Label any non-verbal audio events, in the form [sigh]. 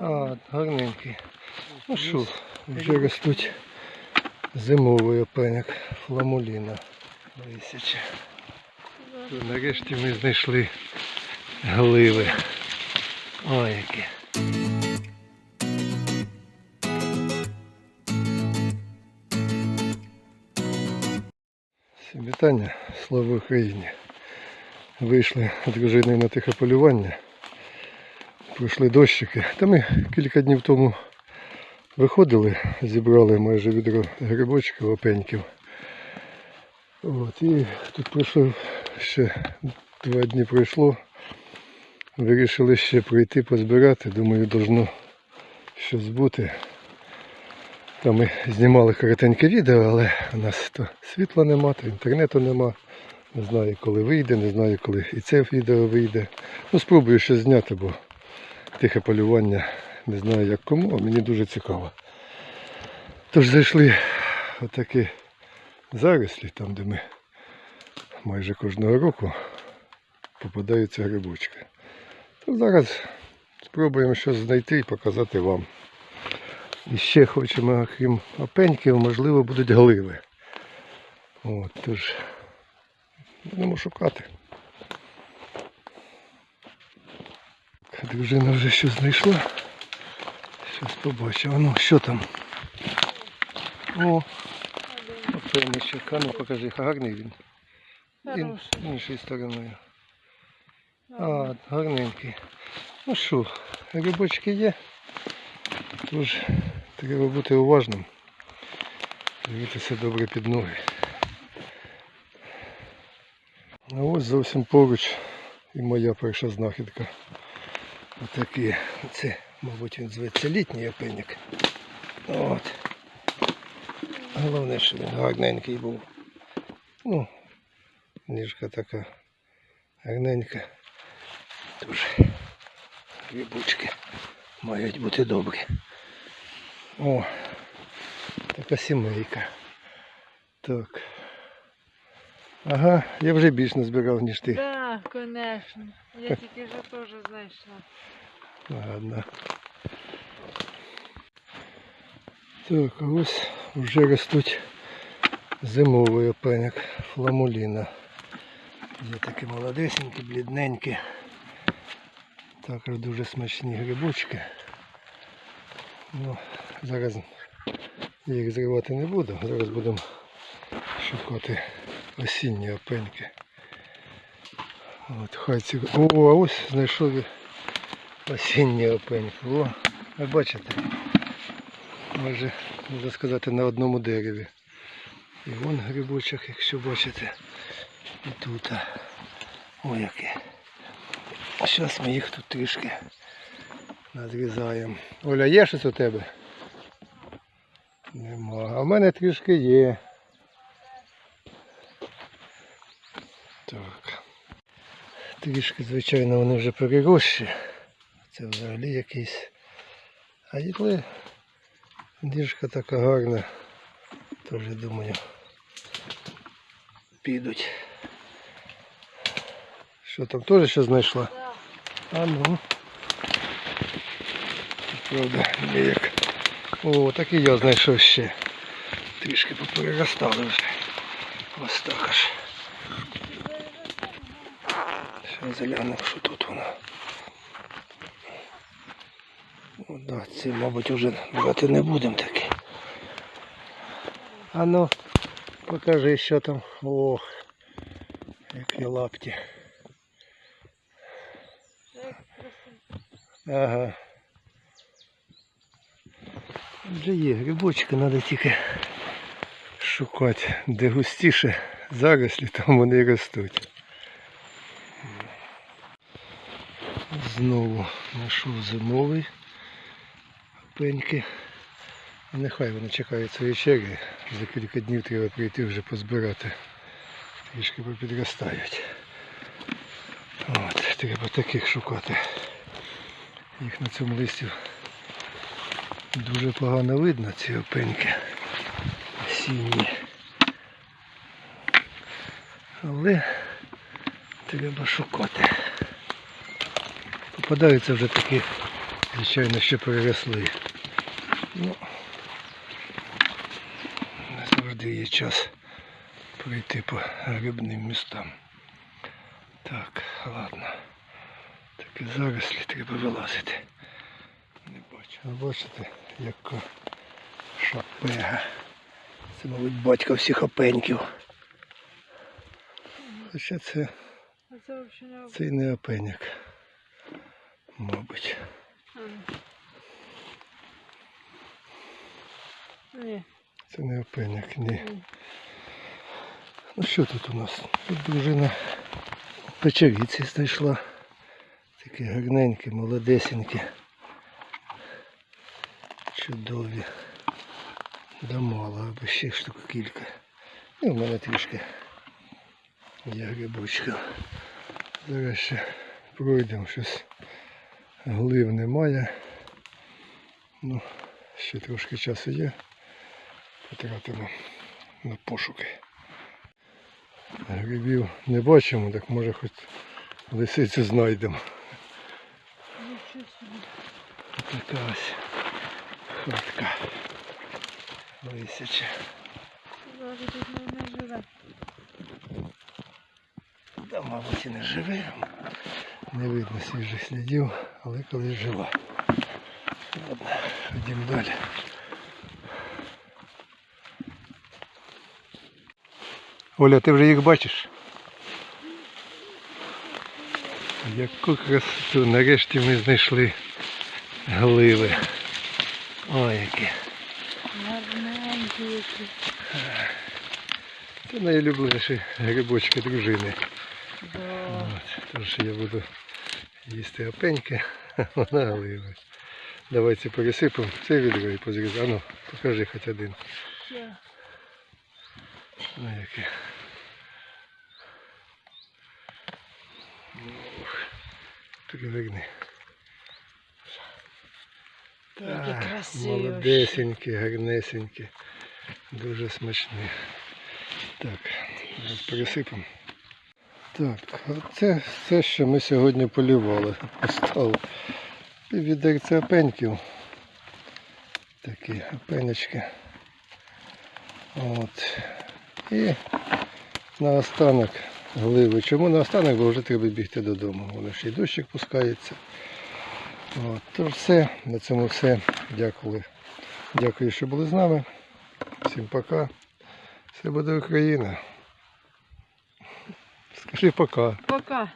А, гарненький. Ну що, вже ростуть зимовий опеньок фламуліна. Лисяче. Нарешті ми знайшли гливи. Ой, які. Всім вітання, слава Україні. Вийшли дружиною на тихе полювання. Пройшли дощики. Та ми кілька днів тому виходили, зібрали майже відро грибочків, опеньків. От, і тут пройшло ще два дні пройшло. Вирішили ще пройти позбирати. Думаю, должно щось бути. Там ми знімали коротеньке відео, але у нас то світла нема, то інтернету нема. Не знаю, коли вийде, не знаю, коли і це відео вийде. Ну, спробую щось зняти, бо тихе полювання не знаю як кому, а мені дуже цікаво. Тож зайшли отакі зарослі, там де ми майже кожного року попадаються грибочки. То зараз спробуємо щось знайти і показати вам. І ще хочемо, крім опеньків, можливо, будуть гливи. От, тож будемо шукати. Дружина вже щось знайшла. Щось побачила. Ну, що там? О. А ну покажи, гарний він. Ін- іншою стороною. А, гарненький. Ну що, грибочки є. Тож треба бути уважним. Дивитися добре під ноги. А ось зовсім поруч і моя перша знахідка. Отакий. Це, мабуть, він зветься літній опеньок. От. Головне, що він гарненький був. Ну, ніжка така гарненька. Тож грибочки мають бути добрі. О, така сімейка. Так. Ага, я вже більш назбирав, ніж ти. Конечно. Я тільки вже теж знайшла. Ладно. Так, ось вже ростуть зимовий опеньок фламуліна. Є такі молодесенькі, блідненькі. Також дуже смачні грибочки. Ну, зараз я їх зривати не буду. Зараз будемо шукати осінні опеньки. От, хай ці... О, ось знайшов я осінні опеньки. О, ви бачите? Майже, можна сказати, на одному дереві. І вон грибочок, якщо бачите. І тут. О, яке. Зараз ми їх тут трішки надрізаємо. Оля, є щось у тебе? Нема. А в мене трішки є. Так. Трішки, звичайно, вони вже перерощі. Це взагалі якийсь. А їдли діжка така гарна. Тож я думаю підуть. Що там теж ще знайшла? А ну. Правда, як. О, так і я знайшов ще. Трішки попереростали вже. Ось так аж. Ще заглянемо, що тут воно. О, да, ці, мабуть, вже брати не будемо таки. А ну, покажи, що там. Ох, які лапті. Ага. Вже є грибочки, треба тільки шукати, де густіше зарослі, там вони ростуть. Знову знайшов зимовий пеньки. Нехай вони чекають своєї черги. За кілька днів треба прийти вже позбирати. Трішки попідростають. От, треба таких шукати. Їх на цьому листі дуже погано видно, ці опеньки осінні. Але треба шукати. Попадаються вже такі Звичайно, що переросли. Ну, не завжди є час пройти по грибним містам. Так, ладно. Так і зарослі треба вилазити. Не бачу. Ви бачите, яка шапега. Це, мабуть, батько всіх опеньків. Хоча це, це і не опеняк. Мабуть. Це не опеняк, ні. Ну що тут у нас? Тут дружина печеріці знайшла. Такі гарненькі, молодесенькі. Чудові. Да або ще штук кілька. І в мене трішки є грибочка. Зараз ще пройдемо щось. Глив немає. Ну, ще трошки часу є. Потратимо на пошуки. Грибів не бачимо, так може хоч лисицю знайдемо. Така ось хатка. Лисяча. Не мабуть, і не живе. Не видно свіжих слідів, але колись жила. Ладно, ходімо далі. Оля, ти вже їх бачиш? Яку красоту. Нарешті ми знайшли гливи. Ой, які. Гарненькі які. Це найулюбленіші грибочки дружини. Да. От, тож я буду їсти опеньки, [laughs] вона гливи. Давайте пересипемо. Це відро і позрізай. Ану, покажи хоч один. Ну яке. Приверни. Так. Молодесенькі, гарнесенькі. Дуже смачні. Так, зараз пересипемо. Так, це все, що ми сьогодні полювали. Поставив піввідерця опеньків. Такі опенечки. От. І наостанок гливи. Чому наостанок? Бо вже треба бігти додому. Воно ще й дощик пускається. От. Тож все, на цьому все. Дякую. Дякую, що були з нами. Всім пока. Все буде Україна. Скажи пока. Пока.